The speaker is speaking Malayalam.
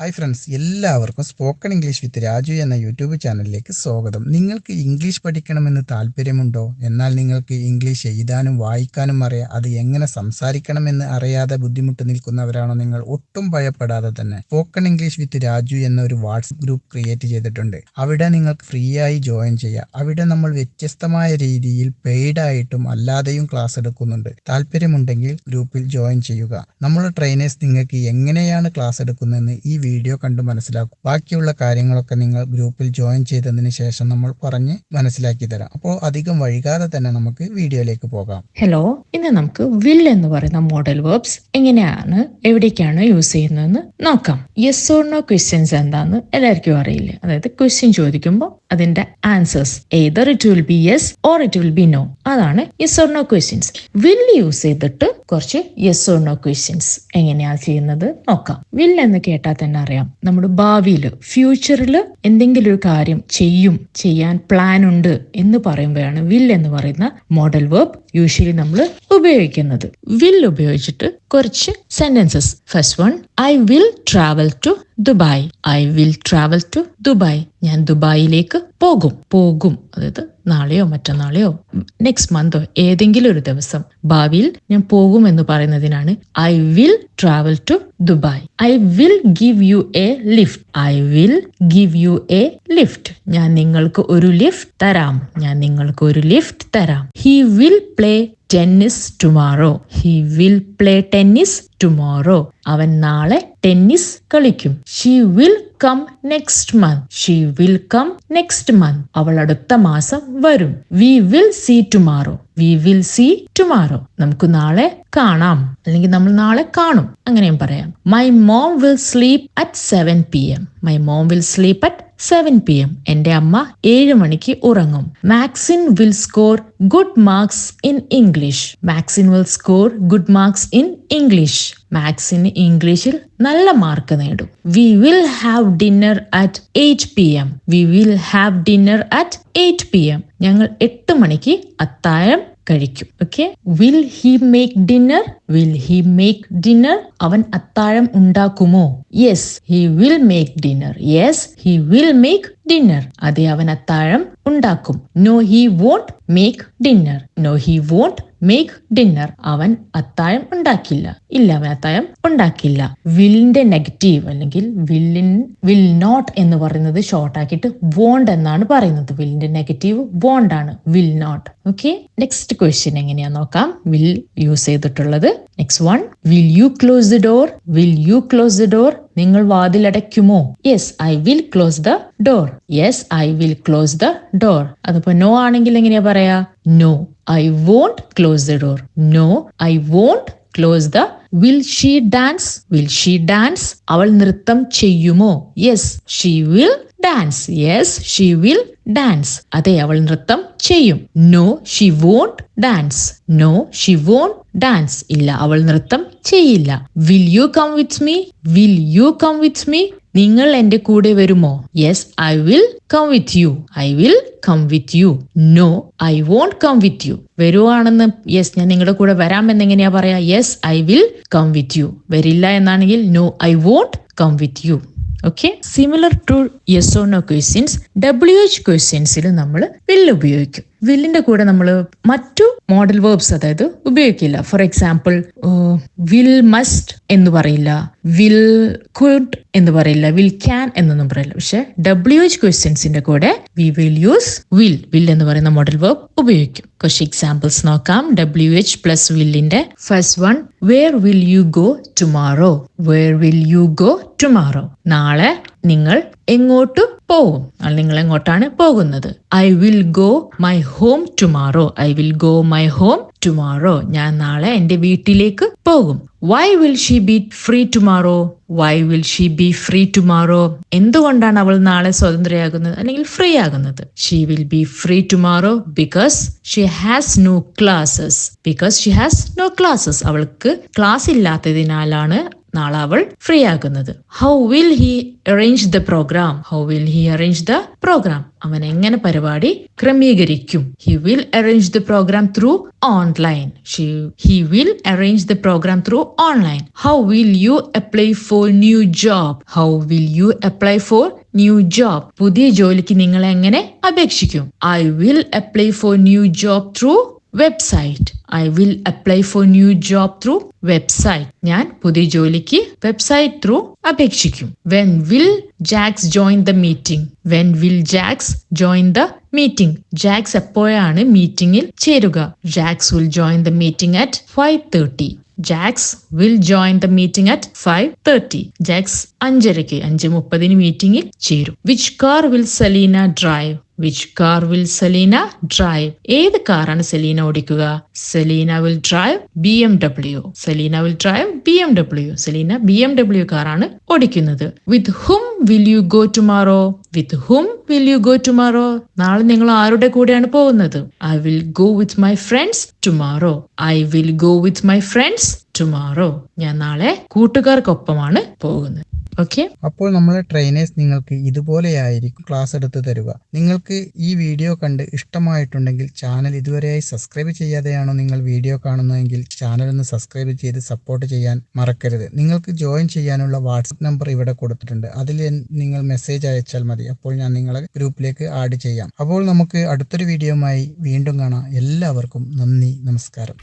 ഹായ് ഫ്രണ്ട്സ് എല്ലാവർക്കും സ്പോക്കൺ ഇംഗ്ലീഷ് വിത്ത് രാജു എന്ന യൂട്യൂബ് ചാനലിലേക്ക് സ്വാഗതം. നിങ്ങൾക്ക് ഇംഗ്ലീഷ് പഠിക്കണമെന്ന് താല്പര്യമുണ്ടോ? എന്നാൽ നിങ്ങൾക്ക് ഇംഗ്ലീഷ് എഴുതാനും വായിക്കാനും അറിയാം അത് എങ്ങനെ സംസാരിക്കണമെന്ന് അറിയാതെ ബുദ്ധിമുട്ട് നിൽക്കുന്നവരാണോ നിങ്ങൾ ഒട്ടും ഭയപ്പെടാതെ തന്നെ. സ്പോക്കൺ ഇംഗ്ലീഷ് വിത്ത് രാജു എന്ന ഒരു വാട്സപ്പ് ഗ്രൂപ്പ് ക്രിയേറ്റ് ചെയ്തിട്ടുണ്ട്. അവിടെ നിങ്ങൾക്ക് ഫ്രീ ആയി ജോയിൻ ചെയ്യാം. അവിടെ നമ്മൾ വ്യത്യസ്തമായ രീതിയിൽ പെയ്ഡ് ആയിട്ടും അല്ലാതെയും ക്ലാസ് എടുക്കുന്നുണ്ട്. താല്പര്യമുണ്ടെങ്കിൽ ഗ്രൂപ്പിൽ ജോയിൻ ചെയ്യുക. നമ്മുടെ ട്രെയിനേഴ്സ് നിങ്ങൾക്ക് എങ്ങനെയാണ് ക്ലാസ് എടുക്കുന്നതെന്ന് ഈ വീഡിയോ കണ്ട് മനസ്സിലാക്കും. ബാക്കിയുള്ള കാര്യങ്ങളൊക്കെ നിങ്ങൾ ഗ്രൂപ്പിൽ ജോയിൻ ചെയ്തതിന് ശേഷം നമ്മൾ പറഞ്ഞ് മനസ്സിലാക്കി തരാം. അപ്പോൾ അധികം വൈകാതെ തന്നെ നമുക്ക് വീഡിയോയിലേക്ക് പോകാം. ഹലോ ഇന്ന് നമുക്ക് വിൽ എന്ന് പറയുന്ന മോഡൽ വേർബ്സ് എങ്ങനെയാണ് എവിടേക്കാണ് യൂസ് ചെയ്യുന്നതെന്ന് നോക്കാം. യെസ് ഓർ നോ ക്വസ്റ്റ്യൻസ് എന്താന്ന് എല്ലാവർക്കും അറിയില്ല? അതായത് ക്വസ്റ്റ്യൻ ചോദിക്കുമ്പോൾ അതിന്റെ answers either it will be yes or it will be no അതാണ് yes or no questions will use ചെയ്തിട്ട് കുറച്ച് യെസ് ഓർ നോ ക്വസ്റ്റ്യൻസ് എങ്ങനെയാ ചെയ്യുന്നത് നോക്കാം. വിൽ എന്ന് കേട്ടാൽ തന്നെ അറിയാം. നമ്മുടെ ഭാവിയിൽ ഫ്യൂച്ചറിൽ എന്തെങ്കിലും ഒരു കാര്യം ചെയ്യും ചെയ്യാൻ പ്ലാൻ ഉണ്ട് എന്ന് പറയുമ്പോഴാണ് വിൽ എന്ന് പറയുന്ന മോഡൽ വേർബ് യൂഷ്വലി നമ്മൾ ഉപയോഗിക്കുന്നത്. വിൽ ഉപയോഗിച്ചിട്ട് കുറച്ച് sentences first one I will travel to Dubai I will travel to Dubai ഞാൻ ദുബായിലേക്ക് പോകും പോകും. അതായത് നാളെയോ മറ്റന്നാളെയോ നെക്സ്റ്റ് മന്തോ ഏതെങ്കിലും ഒരു ദിവസം ഭാവിയിൽ ഞാൻ പോകും എന്ന് പറയുന്നതിനാണ് I will travel to Dubai I will give you a lift I will give you a lift ഞാൻ നിങ്ങൾക്ക് ഒരു ലിഫ്റ്റ് തരാം. ഞാൻ നിങ്ങൾക്ക് ഒരു ലിഫ്റ്റ് തരാം. He will play tennis tomorrow he will play tennis tomorrow അവൻ നാളെ ടെന്നിസ് കളിക്കും. She will come next month she will come next month അവൾ അടുത്ത മാസം വരും. We will see tomorrow we will see tomorrow നമുക്ക് നാളെ കാണാം. അല്ലെങ്കിൽ നമ്മൾ നാളെ കാണും. അങ്ങനെയും പറയാം. My mom will sleep at seven P M my mom will sleep at seven P M എന്റെ അമ്മ ഏഴ് മണിക്ക് ഉറങ്ങും. Maxine will score good marks in English Maxine will score good marks in English മാക്സിന് ഇംഗ്ലീഷിൽ നല്ല മാർക്ക് നേടും. We will have dinner at eight P M we will have dinner at eight P M ഞങ്ങൾ എട്ട് മണിക്ക് അത്താഴം കഴിക്കും. Okay will he make dinner will he make dinner അവൻ അത്താഴം ഉണ്ടാക്കുമോ? Yes he will make dinner yes he will make dinner അതെ അവൻ അത്താഴം ഉണ്ടാക്കും. No he won't make dinner no he won't make dinner അവൻ അത്താഴം ഉണ്ടാക്കില്ല. ഇല്ല അവൻ അത്താഴം ഉണ്ടാക്കില്ല. വില്ലിന്റെ നെഗറ്റീവ് അല്ലെങ്കിൽ വില്ലിൻ വിൽ നോട്ട് എന്ന് പറയുന്നത് ഷോർട്ട് ആക്കിയിട്ട് വോണ്ട് എന്നാണ് പറയുന്നത്. വില്ലിന്റെ നെഗറ്റീവ് വോണ്ട് ആണ്. Will not okay next question എങ്ങനെയാ നോക്കാം? വിൽ യൂസ് ചെയ്തിട്ടുള്ളത്. Next one will you close the door will you close the door നിങ്ങൾ വാതിലടയ്ക്കുമോ yes I will close the door yes I will close the door അതിപ്പോ നോ ആണെങ്കിൽ എങ്ങനെയാ പറയാ? No I won't close the door no I won't close the will she dance will she dance അവൾ നൃത്തം ചെയ്യുമോ? Yes she will dance yes she will dance അതെ അവൾ നൃത്തം ചെയ്യും. No she won't dance no she won't dance ഇല്ല അവൾ നൃത്തം ചെയ്യില്ല. Will you come with me will you come with me നിങ്ങൾ എന്റെ കൂടെ വരുമോ? Yes I will come with you I will come with you no I won't come with you വരുവാണെന്ന് yes ഞാൻ നിങ്ങളുടെ കൂടെ വരാമെന്ന് എങ്ങനെയാ പറയാ? Yes I will come with you വരില്ല എന്നാണെങ്കിൽ no I won't come with you okay similar to yes or no questions W H ക്വസ്റ്റ്യൻസിൽ നമ്മൾ വില്ല് ഉപയോഗിക്കും. വില്ലിന്റെ കൂടെ നമ്മൾ മറ്റു മോഡൽ വേർബ്സ് അതായത് ഉപയോഗിക്കില്ല. ഫോർ എക്സാമ്പിൾ വിൽ മസ്റ്റ് എന്ന് പറയില്ല. വിൽ കുഡ് എന്ന് പറയില്ല. വിൽ ക്യാൻ എന്നൊന്നും പറയില്ല. പക്ഷെ ഡബ്ല്യു എച്ച് ക്വസ്റ്റ്യൻസിന്റെ കൂടെ we will use will will എന്ന് പറയുന്ന മോഡൽ വേർബ് ഉപയോഗിക്കും. കുറച്ച് എക്സാമ്പിൾസ് നോക്കാം. W H plus വില്ലിന്റെ first one where will you go tomorrow where will you go tomorrow നാളെ നിങ്ങൾ എങ്ങോട്ട് പോകും നിങ്ങൾ എങ്ങോട്ടാണ് പോകുന്നത്? I will go my home tomorrow I will go my home tomorrow ഞാൻ നാളെ എന്റെ വീട്ടിലേക്ക് പോകും. Why will she be free tomorrow why will she be free tomorrow എന്തുകൊണ്ടാണ് അവൾ നാളെ സ്വതന്ത്രയാകുന്നത് അല്ലെങ്കിൽ ഫ്രീ ആകുന്നത് she will be free tomorrow because she has no classes because she has no classes അവൾക്ക് ക്ലാസ് ഇല്ലാത്തതിനാലാണ് നാളെ അവൾ ഫ്രീ ആകുന്നത് how will he arrange the programme how will he arrange the programme അവൻ എങ്ങനെ പരിപാടി ക്രമീകരിക്കും? He will arrange the programme through online he will arrange the programme through online how will you apply for new job how will you apply for new job പുതിയ ജോലിക്ക് നിങ്ങൾ എങ്ങനെ അപേക്ഷിക്കും? I will apply for new job through website I will apply for new job through website ഞാൻ പുതിയ ജോലിക്ക് website through അപേക്ഷിക്കും. When will Jacks join the meeting when will Jacks join the meeting Jacks എപ്പോഴാണ് മീറ്റിംഗിൽ ചേരുക? Jacks will join the meeting at five thirty Jacks will join the meeting at five thirty Jacks അഞ്ചരയ്ക്ക് അഞ്ച് മുപ്പതിന് മീറ്റിംഗിൽ ചേരും. Which car will Selena drive which car will Selena drive ഏത് കാറാണ് സെലീന ഓടിക്കുക? Selena will drive B M W Selena will drive B M W Selena B M W കാറാണ് ഓടിക്കുന്നത്. With whom will you go tomorrow with whom will you go tomorrow നാളെ നിങ്ങൾ ആരുടെ കൂടെയാണ് പോകുന്നത്? I will go with my friends tomorrow I will go with my friends tomorrow ഞാൻ നാളെ കൂട്ടുകാർക്കൊപ്പമാണ് പോകുന്നത്. ഓക്കെ അപ്പോൾ നമ്മളെ ട്രെയിനേഴ്സ് നിങ്ങൾക്ക് ഇതുപോലെയായിരിക്കും ക്ലാസ് എടുത്ത് തരുക. നിങ്ങൾക്ക് ഈ വീഡിയോ കണ്ട് ഇഷ്ടമായിട്ടുണ്ടെങ്കിൽ ചാനൽ ഇതുവരെയായി സബ്സ്ക്രൈബ് ചെയ്യാതെയാണോ നിങ്ങൾ വീഡിയോ കാണുന്നതെങ്കിൽ ചാനൽ ഒന്ന് സബ്സ്ക്രൈബ് ചെയ്ത് സപ്പോർട്ട് ചെയ്യാൻ മറക്കരുത്. നിങ്ങൾക്ക് ജോയിൻ ചെയ്യാനുള്ള വാട്സപ്പ് നമ്പർ ഇവിടെ കൊടുത്തിട്ടുണ്ട്. അതിൽ നിങ്ങൾ മെസ്സേജ് അയച്ചാൽ മതി. അപ്പോൾ ഞാൻ നിങ്ങളെ ഗ്രൂപ്പിലേക്ക് ആഡ് ചെയ്യാം. അപ്പോൾ നമുക്ക് അടുത്തൊരു വീഡിയോയുമായി വീണ്ടും കാണാം. എല്ലാവർക്കും നന്ദി നമസ്കാരം.